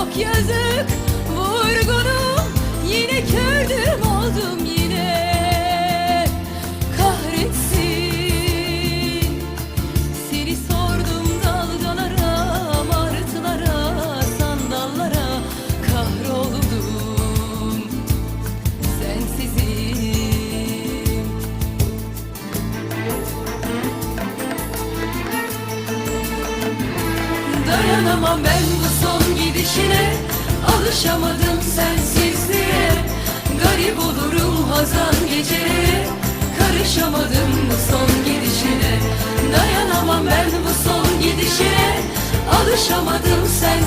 çok yazık. Dayanamam ben bu son gidişine. Alışamadım sensizliğe. Garip olurum hazan gecelere Karışamadım bu son gidişine. Dayanamam ben bu son gidişine. Alışamadım sensizliğe